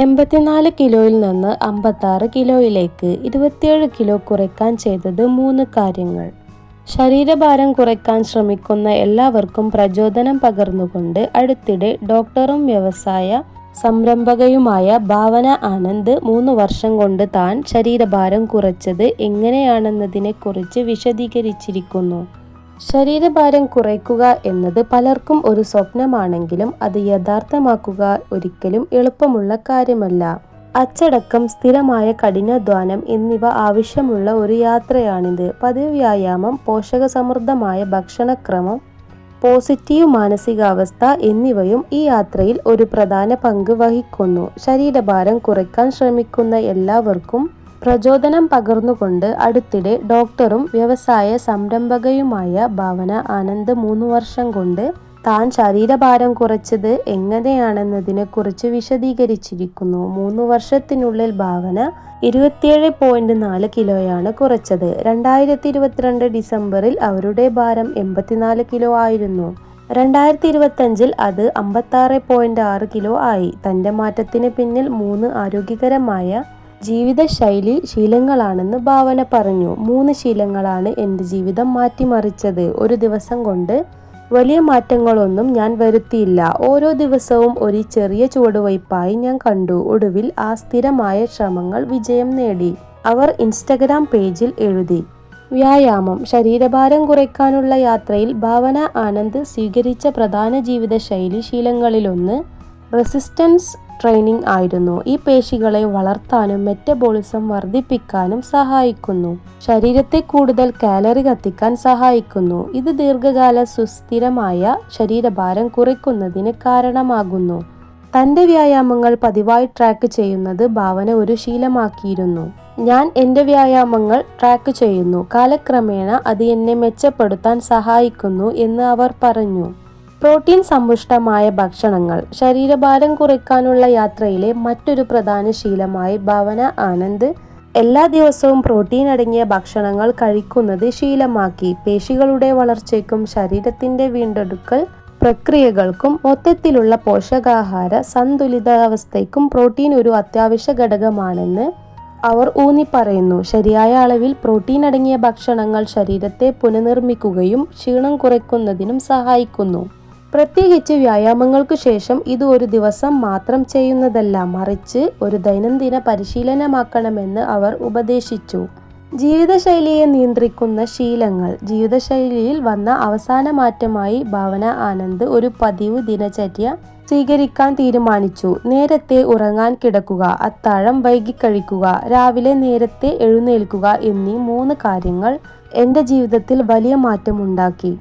എൺപത്തിനാല് കിലോയിൽ നിന്ന് അമ്പത്താറ് കിലോയിലേക്ക് ഇരുപത്തിയേഴ് കിലോ കുറയ്ക്കാൻ ചെയ്തത് മൂന്ന് കാര്യങ്ങൾ. ശരീരഭാരം കുറയ്ക്കാൻ ശ്രമിക്കുന്ന എല്ലാവർക്കും പ്രചോദനം പകർന്നുകൊണ്ട് അടുത്തിടെ ഡോക്ടറും വ്യവസായ സംരംഭകയുമായ ഭാവന ആനന്ദ് മൂന്ന് വർഷം കൊണ്ട് താൻ ശരീരഭാരം കുറച്ചത് എങ്ങനെയാണെന്നതിനെക്കുറിച്ച് വിശദീകരിച്ചിരിക്കുന്നു. ശരീരഭാരം കുറയ്ക്കുക എന്നത് പലർക്കും ഒരു സ്വപ്നമാണെങ്കിലും അത് യഥാർത്ഥമാക്കുക ഒരിക്കലും എളുപ്പമുള്ള കാര്യമല്ല. അച്ചടക്കം സ്ഥിരമായ കഠിനാധ്വാനം എന്നിവ ആവശ്യമുള്ള ഒരു യാത്രയാണിത്. പതിവ് വ്യായാമം പോഷകസമൃദ്ധമായ ഭക്ഷണക്രമം പോസിറ്റീവ് മാനസികാവസ്ഥ എന്നിവയും ഈ യാത്രയിൽ ഒരു പ്രധാന പങ്ക് വഹിക്കുന്നു. ശരീരഭാരം കുറയ്ക്കാൻ ശ്രമിക്കുന്ന എല്ലാവർക്കും പ്രചോദനം പകർന്നുകൊണ്ട് അടുത്തിടെ ഡോക്ടറും വ്യവസായ സംരംഭകയുമായ ഭാവന ആനന്ദ് മൂന്ന് വർഷം കൊണ്ട് താൻ ശരീരഭാരം കുറച്ചത് എങ്ങനെയാണെന്നതിനെക്കുറിച്ച് വിശദീകരിച്ചിരിക്കുന്നു. മൂന്ന് വർഷത്തിനുള്ളിൽ ഭാവന ഇരുപത്തിയേഴ് പോയിന്റ് നാല് കിലോയാണ് കുറച്ചത്. രണ്ടായിരത്തി ഇരുപത്തിരണ്ട് ഡിസംബറിൽ അവരുടെ ഭാരം എൺപത്തിനാല് കിലോ ആയിരുന്നു. രണ്ടായിരത്തി ഇരുപത്തഞ്ചിൽ അത് അമ്പത്താറ് പോയിന്റ് ആറ് കിലോ ആയി. തന്റെ മാറ്റത്തിന് പിന്നിൽ മൂന്ന് ആരോഗ്യകരമായ ജീവിതശൈലി ശീലങ്ങളാണെന്ന് ഭാവന പറഞ്ഞു. മൂന്ന് ശീലങ്ങളാണ് എന്റെ ജീവിതം മാറ്റിമറിച്ചത്. ഒരു ദിവസം കൊണ്ട് വലിയ മാറ്റങ്ങളൊന്നും ഞാൻ വരുത്തിയില്ല. ഓരോ ദിവസവും ഒരു ചെറിയ ചുവടുവയ്പായി ഞാൻ കണ്ടു. ഒടുവിൽ ആ സ്ഥിരമായ ശ്രമങ്ങൾ വിജയം നേടി. അവർ ഇൻസ്റ്റഗ്രാം പേജിൽ എഴുതി വ്യായാമം ശരീരഭാരം കുറയ്ക്കാനുള്ള യാത്രയിൽ ഭാവന ആനന്ദ് സ്വീകരിച്ച പ്രധാന ജീവിതശൈലി ശീലങ്ങളിലൊന്ന് റെസിസ്റ്റൻസ് ട്രെയിനിങ് ആയിരുന്നു. ഈ പേശികളെ വളർത്താനും മെറ്റബോളിസം വർദ്ധിപ്പിക്കാനും സഹായിക്കുന്നു. ശരീരത്തെ കൂടുതൽ കാലറി കത്തിക്കാൻ സഹായിക്കുന്നു. ഇത് ദീർഘകാല സുസ്ഥിരമായ ശരീരഭാരം കുറയ്ക്കുന്നതിന് കാരണമാകുന്നു. തന്റെ വ്യായാമങ്ങൾ പതിവായി ട്രാക്ക് ചെയ്യുന്നത് ഭാവന ഒരു ശീലമാക്കിയിരുന്നു. ഞാൻ എന്റെ വ്യായാമങ്ങൾ ട്രാക്ക് ചെയ്യുന്നു. കാലക്രമേണ അത് എന്നെ മെച്ചപ്പെടുത്താൻ സഹായിക്കുന്നു എന്ന് അവർ പറഞ്ഞു. പ്രോട്ടീൻ സമ്പുഷ്ടമായ ഭക്ഷണങ്ങൾ ശരീരഭാരം കുറയ്ക്കാനുള്ള യാത്രയിലെ മറ്റൊരു പ്രധാന ശീലമായി ഭവന ആനന്ദ് എല്ലാ ദിവസവും പ്രോട്ടീൻ അടങ്ങിയ ഭക്ഷണങ്ങൾ കഴിക്കുന്നത് ശീലമാക്കി. പേശികളുടെ വളർച്ചയ്ക്കും ശരീരത്തിന്റെ വീണ്ടെടുക്കൽ പ്രക്രിയകൾക്കും മൊത്തത്തിലുള്ള പോഷകാഹാര സന്തുലിതാവസ്ഥയ്ക്കും പ്രോട്ടീൻ ഒരു അത്യാവശ്യ ഘടകമാണെന്ന് അവർ ഊന്നി പറയുന്നു ശരിയായ അളവിൽ പ്രോട്ടീൻ അടങ്ങിയ ഭക്ഷണങ്ങൾ ശരീരത്തെ പുനർനിർമ്മിക്കുകയും ക്ഷീണം കുറയ്ക്കുന്നതിനും സഹായിക്കുന്നു. പ്രത്യേകിച്ച് വ്യായാമങ്ങൾക്ക് ശേഷം ഇത് ഒരു ദിവസം മാത്രം ചെയ്യുന്നതല്ല മറിച്ച് ഒരു ദൈനംദിന പരിശീലനമാക്കണമെന്ന് അവർ ഉപദേശിച്ചു. ജീവിതശൈലിയെ നിയന്ത്രിക്കുന്ന ശീലങ്ങൾ. ജീവിതശൈലിയിൽ വന്ന അവസാന മാറ്റമായി ഭാവന ആനന്ദ് ഒരു പതിവ് ദിനചര്യ സ്വീകരിക്കാൻ തീരുമാനിച്ചു. നേരത്തെ ഉറങ്ങാൻ കിടക്കുക അത്താഴം വൈകി കഴിക്കുക രാവിലെ നേരത്തെ എഴുന്നേൽക്കുക എന്നീ മൂന്ന് കാര്യങ്ങൾ എന്റെ ജീവിതത്തിൽ വലിയ മാറ്റമുണ്ടാക്കി.